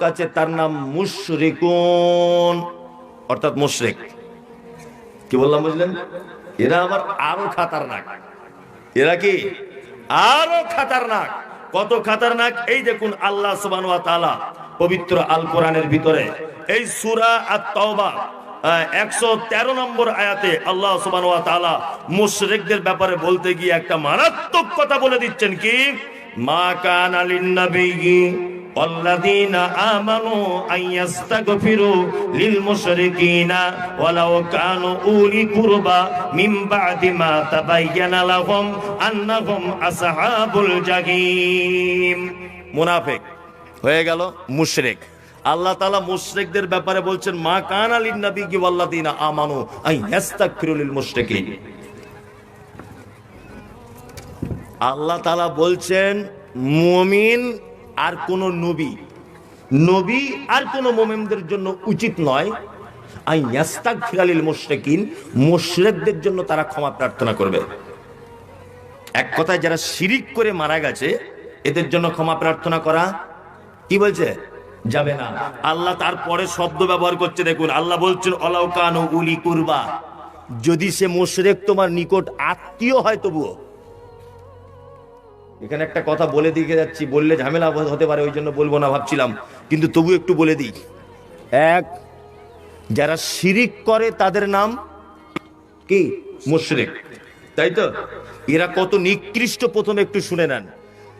কাছে তার নাম মুশরিকুন। অর্থাৎ মুশরিক। কি বললাম, বুঝলেন? এরা আবার আরও খাতারনাক। এরা কি? আরও খাতারনাক। কত খাতারনাক? এই দেখুন আল্লাহ তাআলা পবিত্র আল কোরআনের ভিতরে। এই সূরা আত-তাওবা একশো তেরো নম্বর আয়াতে আল্লাহ তাআলা মুশরিকদের ব্যাপারে বলতে গিয়ে একটা মারাত্মক কথা বলে দিচ্ছেন কি? মা কানা লিন-নাবিয়্যি والذين آمنوا أن يستغفروا للمشركين ولو كانوا أولي قربى من بعد ما تبين لهم أنهم أصحاب الجحيم মুনাফিক হয়ে গেল মুশরিক আল্লাহ তাআলা মুশরিকদের ব্যাপারে বলছেন মা কান আলিন নবী কি ওয়াল্লাযিনা আমানু আই ইয়াস্তাগফিরু লিল মুশরিকিন আল্লাহ তাআলা বলছেন মুমিন আর কোন নবী নবী আর কোন মোমেনদের জন্য উচিত নয় আই ইয়াস্তাক ফিরালিল মুশরিকিন, মুশরিকদের জন্য তারা ক্ষমা প্রার্থনা করবে। এক কথায় যারা শিরিক করে মারা গেছে, এদের জন্য ক্ষমা প্রার্থনা করা কি বলছে? যাবে না। আল্লাহ তারপরে শব্দ ব্যবহার করছে, দেখুন, আল্লাহ বলছেন অলাউকান উলি কুরবা। যদি সে মোশরেক, তোমার নিকট আত্মীয় হয় তবুও। এখানে একটা কথা বলে দিয়ে যাচ্ছি, বললে ঝামেলা হতে পারে, ওই জন্য বলব না ভাবছিলাম। কিন্তু তবু একটু বলে দিই। এক, যারা শিরিক করে তাদের নাম কি? মুশরিক। তাই তো? এরা কত নিকৃষ্ট, প্রথমে একটু শুনে নেন।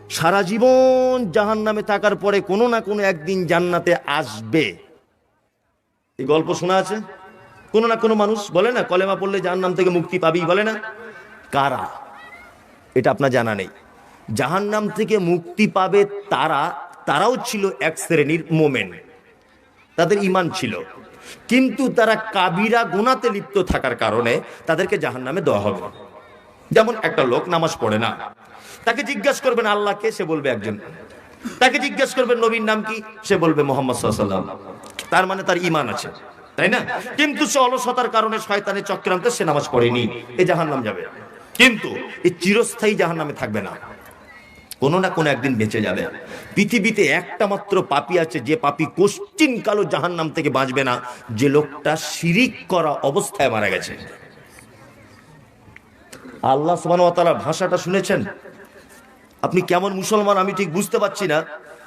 সারা জীবন জাহান নামে থাকার পরে কোনো না কোনো একদিন জান্নাতে আসবে। এই গল্প শোনা আছে? কোনো না কোনো মানুষ বলে না, কলেমা পড়লে জাহান্নাম থেকে মুক্তি পাবি, বলে না? কারা? এটা আপনার জানা নেই। জাহান্নাম থেকে মুক্তি পাবে তারা, তারাও ছিল এক শ্রেণির মোমেন। তাদের ইমান ছিল। কিন্তু তারা কাবিরা গুনাতে লিপ্ত থাকার কারণে তাদেরকে জাহান্নামে দেওয়া হবে। যেমন একটা লোক নামাজ পড়ে না, তাকে জিজ্ঞাসা করবেন আল্লাহকে সে বলবে, একজন। তাকে জিজ্ঞাসা করবেন, নবীর নাম কি? সে বলবে, মোহাম্মদ তার মানে তার ইমান আছে, তাই না? কিন্তু সে অলসতার কারণে শয়তানের চক্রান্তে সে নামাজ পড়েনি, এ জাহান্নাম যাবে। কিন্তু এই চিরস্থায়ী জাহান্নামে থাকবে না। কোনো না কোনো একদিন বেঁচে যাবে। পৃথিবীতে একটা মাত্র পাপি আছে, যে পাপি কোশ্চিন কালো জাহান নাম থেকে বাঁচবে না, যে লোকটা শিরিক করা অবস্থায় মারা গেছে। আল্লাহ সুবান ভাষাটা শুনেছেন? আপনি কেমন মুসলমান আমি ঠিক বুঝতে পারছি না,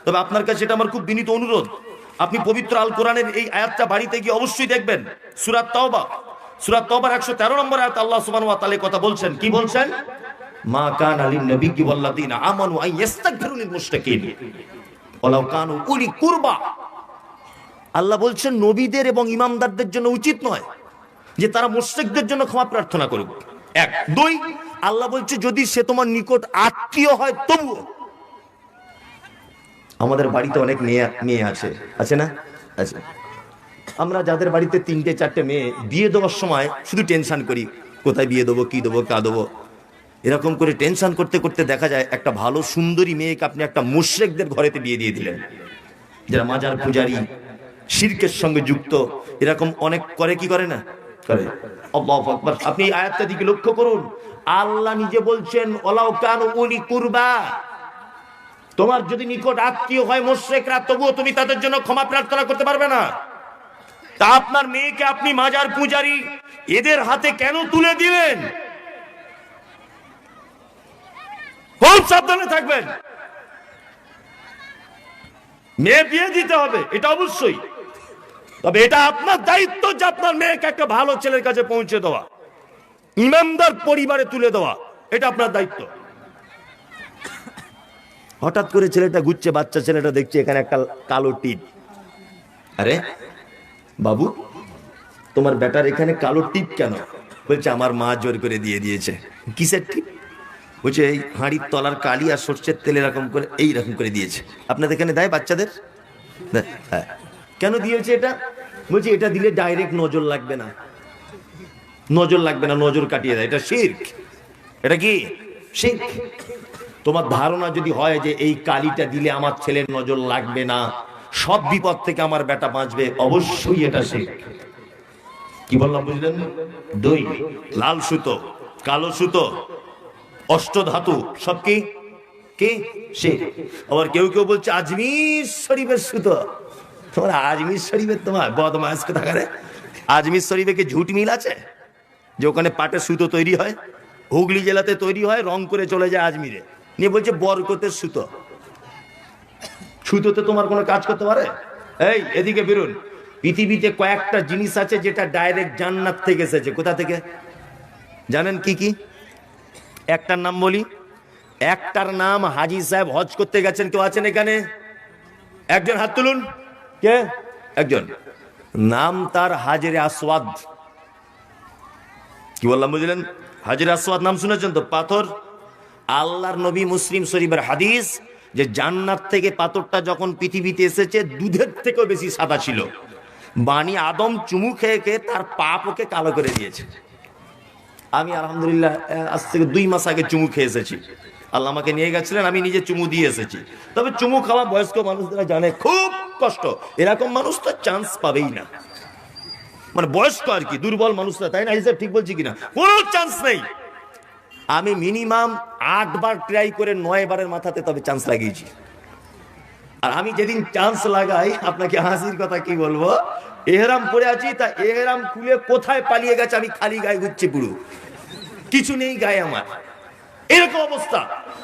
তবে আপনার কাছে এটা আমার খুব বিনীত অনুরোধ। আপনি পবিত্র আল কোরআনের এই আয়াতটা বাড়িতে গিয়ে অবশ্যই দেখবেন। সুরাত তাওবা সুরাত তাওবার একশো তেরো নম্বর আয়াত আল্লাহ সুবান কথা বলছেন। কি বলছেন? মা কান আলিন নবী কি ওয়াল্লাযিনা আমানু আই ইস্তাগফিরু লিল মুশরিকিন ওয়ালাউ কানু উলি কুরবা। আল্লাহ বলছেন, নবীদের এবং ইমামদারদের জন্য উচিত নয় যে তারা মুশরিকদের জন্য ক্ষমা প্রার্থনা করুক। এক। দুই, আল্লাহ বলছে, যদি সে তোমার নিকট আত্মীয় হয়, তবুও। আমাদের বাড়িতে অনেক মেয়ে মেয়ে আছে। আছে না? আছে। আমরা যাদের বাড়িতে তিনটে, চারটে মেয়ে, বিয়ে দেওয়ার সময় শুধু টেনশন করি, কোথায় বিয়ে দেবো, কি দেবো, কা দেবো। এরকম করে টেনশন করতে করতে দেখা যায় একটা ভালো সুন্দরী মেয়েকে আপনি একটা মুশ্রেকদের ঘরেতে বিয়ে দিয়ে দিলেন। যারা মাজার পূজারি, শিরকের সঙ্গে যুক্ত, এরকম অনেক করে কি করে না? করে। আপনি আয়াতটা দিকে লক্ষ্য করুন। আল্লাহ নিজে বলছেন ওলাও কান উলি কুরবা। তোমার যদি নিকট আত্মীয় হয় মোশ্রেকরা, তবুও তুমি তাদের জন্য ক্ষমা প্রার্থনা করতে পারবে না। তা আপনার মেয়েকে আপনি মাজার পূজারি, এদের হাতে কেন তুলে দিলেন? খুব সাবধানে থাকবেন। মেয়ে বিয়ে দিতে হবে, এটা অবশ্যই। তবে এটা আপনার দায়িত্ব যে আপনার মেয়েকে একটা ভালো ছেলের কাছে পৌঁছে দেওয়া। ইমামদার পরিবারে তুলে দেওয়া, এটা আপনার দায়িত্ব। হঠাৎ করে ছেলেটা ঘুরছে, বাচ্চা ছেলেটা দেখছে এখানে একটা কালো টিপ আরে, বাবু, তোমার বেটার এখানে কালো টিপ কেন? বলছে, আমার মা জোর করে দিয়ে দিয়েছে। কিসের বলছে এই হাঁড়ির তলার কালি আর সর্ষের তেল এরকম করে, এই রকম করে দিয়েছে। আপনাদের এখানে দেয় বাচ্চাদের? হ্যাঁ। কেন দিয়েছে এটা? বলছি, এটা দিলে ডাইরেক্ট নজর লাগবে না। নজর লাগবে না, নজর কাটিয়ে দেয়। এটা শির্ক। এটা কি? শির্ক। তোমার ধারণা যদি হয় যে এই কালিটা দিলে আমার ছেলের নজর লাগবে না, সব বিপদ থেকে আমার বেটা বাঁচবে, অবশ্যই এটা শির্ক। কি বললাম, বুঝলেন? দুই, লাল সুতো, কালো সুতো অষ্টধাতু, সব কি? কি? সে। আবার কেউ কেউ বলছে, আজমির শরীফের সুতো। তোমার আজমির শরীফের তোমার বদমাস কোথাকারে? আজমির শরীফে কি ঝুট মিল আছে? যে ওখানে পাটের সুতো তৈরি হয়, হুগলি জেলাতে তৈরি হয়, রং করে চলে যায় আজমিরে। নিয়ে বলছে, বরকতের সুতো। সুতোতে তোমার কোনো কাজ করতে পারে? এই, এদিকে বেরুন। পৃথিবীতে কয়েকটা জিনিস আছে যেটা ডাইরেক্ট জান্নাত থেকে এসেছে। কোথা থেকে? জানেন কি কি? একটার নাম বলি। একটার নাম হাজি সাহেব হজ করতে গেছেন, কেউ আছেন এখানে? একজন হাত তুলুন। কে? একজন। নাম তার হাজরে আসওয়াদ। কি বললাম বুঝলেন? হাজরে আসওয়াদ, নাম শুনেছেন তো? পাথর। আল্লাহর নবী মুসলিম শরীফের হাদিস যে জান্নাত থেকে পাথরটা যখন পৃথিবীতে এসেছে, দুধের থেকেও বেশি সাদা ছিল। বাণী আদম চুমু খেয়ে খেয়ে তার পাপ ওকে কালো করে দিয়েছে। আমি আলহামদুলিল্লাহ আজ থেকে দুই মাস আগে চুমু খেয়ে এসেছি। আল্লাহ আমাকে নিয়ে গেছিলেন, আমি নিজে চুমু দিয়ে এসেছি। তবে চুমু খাওয়া বয়স্ক মানুষরা জানে, খুব কষ্ট। এরকম মানুষ তো চান্স পাবেই না। মানে বয়স্ক আর কি, দুর্বল মানুষরা, তাই না? হিসেব ঠিক বলছি কিনা? কোনো চান্স নেই। আমি মিনিমাম আট বার ট্রাই করে নয় বারের মাথাতে তবে চান্স লাগিয়েছি। আর আমি যেদিন চান্স লাগাই, আপনাকে হাসির কথা কি বলব? এহরাম পরে আছি, তা এহরাম খুলে কোথায় পালিয়ে গেছে? আমি খালি গায়ে ঘুরছি পুরো কিছু নেই গায়ে আমার। এরকম অবস্থা।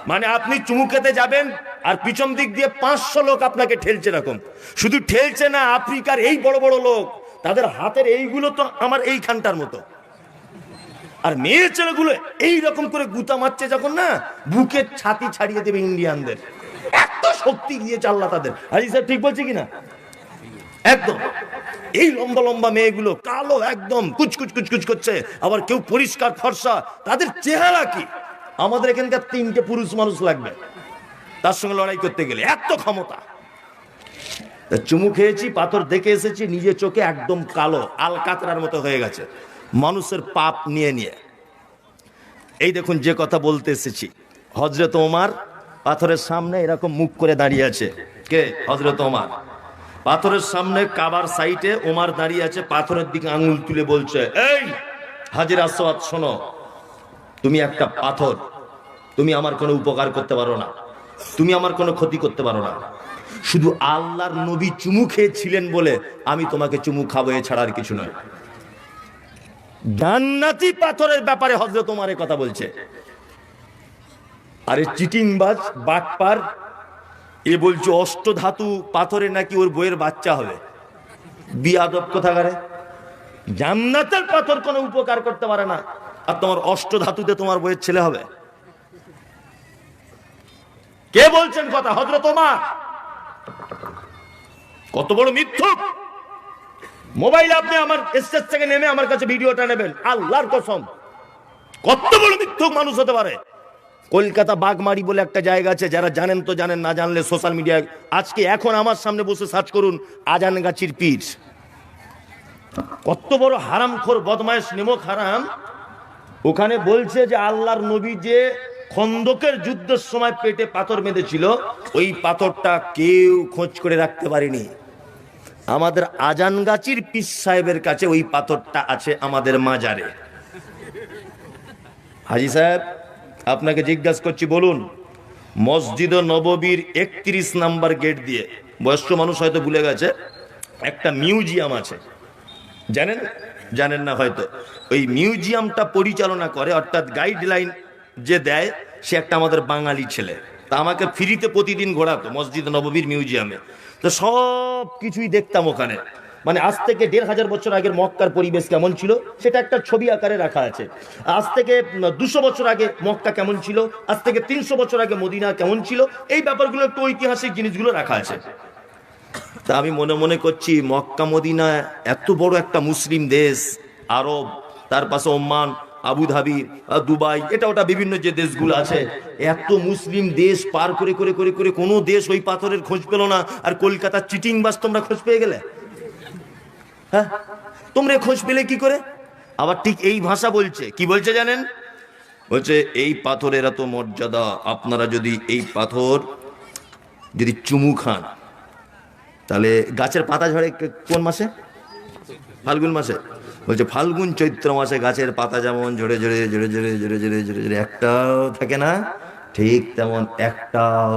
মানে আপনি চুমু খেতে যাবেন আর পিছন দিক দিয়ে পাঁচশো লোক আপনাকে ঠেলছে এরকম। শুধু ঠেলছে না, আফ্রিকার এই বড় বড় লোক, তাদের হাতের এইগুলো তো আমার এইখানটার মতো। আর মেয়ে ছেলেগুলো এই রকম করে গুতা মারছে যখন না, বুকের ছাতি ছাড়িয়ে দেবে ইন্ডিয়ানদের। এত শক্তি দিয়েছে আল্লাহ তাদের। হাজি স্যার ঠিক বলছে কিনা? একদম। এই লম্বা লম্বা মেয়েগুলো কালো একদম, কুচকুচ কুচকুচ করছে। আবার কেউ পরিষ্কার ফর্সা, তাদের চেহারা কি? আমাদের এখানকার তিনটে পুরুষ মানুষ লাগবে। তার সঙ্গে লড়াই করতে গেলে এত ক্ষমতা। চুমু খেয়েছি, পাথর দেখে এসেছি নিজে চোখে একদম কালো আল কাতরার মতো হয়ে গেছে। মানুষের পাপ নিয়ে নিয়ে। এই দেখুন যে কথা বলতে এসেছি। হজরত ওমার পাথরের সামনে এরকম মুখ করে দাঁড়িয়ে আছে। কে? হজরত ওমার। পাথরের সামনে কাবার সাইটে ওমার দাঁড়িয়ে আছে, পাথরের দিকে আঙুল তুলে বলছে, এই, হাজির আসওয়াদ শোনো, তুমি একটা পাথর, তুমি আমার কোনো উপকার করতে পারো না, তুমি আমার কোনো ক্ষতি করতে পারো না। শুধু আল্লাহর নবী চুমু খেয়েছিলেন বলে আমি তোমাকে চুমু খাব এছাড়া আর কিছু নয়। জান্নাতি পাথরের ব্যাপারে হজরত তোমার কথা বলছে। আরে চিটিংবাজ, বাটপার এ বলছে অষ্ট ধাতু পাথরে নাকি ওর বইয়ের বাচ্চা হবে? বিয়াদব কোথাকারে? জান্নাতের পাথর কোনো উপকার করতে পারে না। আর তোমার অষ্ট ধাতুতে তোমার বইয়ের ছেলে হবে। কে বলছেন কথা? হজরত তোমার কত বড় মিথ্যুক। মোবাইলে আপনি আমার স্টেজ থেকে নেমে আমার কাছে ভিডিওটা নেবেন। আল্লাহর কসম। কত বড় মিথ্যুক মানুষ হতে পারে। কলকাতা বাগমারি বলে একটা জায়গা আছে, যারা জানেন তো জানেন, না জানলে সোশ্যাল মিডিয়ায় আজকে এখন আমার সামনে বসে সার্চ করুন আজানগাছির পীর। কত বড় হারামখোর বদমায়েশ নিমক হারাম ওখানে বলছে যে আল্লাহর নবী যে খন্দকের যুদ্ধের সময় পেটে পাথর বেঁধেছিল, ওই পাথরটা কেউ খোঁজ করে রাখতে পারেনি। আমাদের আজানগাছির পীর সাহেবের কাছে ওই পাথরটা আছে আমাদের মাজারে। হাজি সাহেব আপনাকে জিজ্ঞাসা করছি, বলুন, মসজিদ নববীর একত্রিশ নাম্বার গেট দিয়ে, বয়স্ক মানুষ হয়তো ভুলে গেছে, একটা মিউজিয়াম আছে। জানেন? জানেন না হয়তো। ওই মিউজিয়ামটা পরিচালনা করে, অর্থাৎ গাইডলাইন যে দেয়, সে একটা আমাদের বাঙালি ছেলে। তা আমাকে ফ্রিতে প্রতিদিন ঘোরাতো মসজিদ নববীর মিউজিয়ামে। তো সব কিছুই দেখতাম ওখানে। মানে আজ থেকে দেড় হাজার বছর আগের মক্কার পরিবেশ কেমন ছিল, সেটা একটা ছবি আকারে রাখা আছে। আজ থেকে দুশো বছর আগে মক্কা কেমন ছিল, আজ থেকে তিনশো বছর আগে মদিনা কেমন ছিল, এই ব্যাপারগুলো একটু ঐতিহাসিক জিনিসগুলো রাখা আছে। তা আমি মনে মনে করছি, মক্কা মদিনা এত বড় একটা মুসলিম দেশ, আরব, তার পাশে ওমান, আবুধাবি দুবাই, এটা ওটা বিভিন্ন যে দেশগুলো আছে, এত মুসলিম দেশ পার করে করে করে করে কোনো দেশ ওই পাথরের খোঁজ পেল না, আর কলকাতার চিটিং বাস তোমরা খোঁজ পেয়ে গেলে? হ্যাঁ? তোমরা খোঁজ পেলে কি করে? আবার ঠিক এই ভাষা বলছে। কি বলছে জানেন? বলছে, এই পাথরের এত মর্যাদা, আপনারা যদি এই পাথর যদি চুমু খান, তাহলে গাছের পাতা ঝরে কোন মাসে? ফাল্গুন মাসে। বলছে, ফাল্গুন চৈত্র মাসে গাছের পাতা যেমন ঝরে ঝরে ঝরে ঝরে ঝরে ঝরে ঝরে ঝরে, একটাও থাকে না, ঠিক তেমন একটাও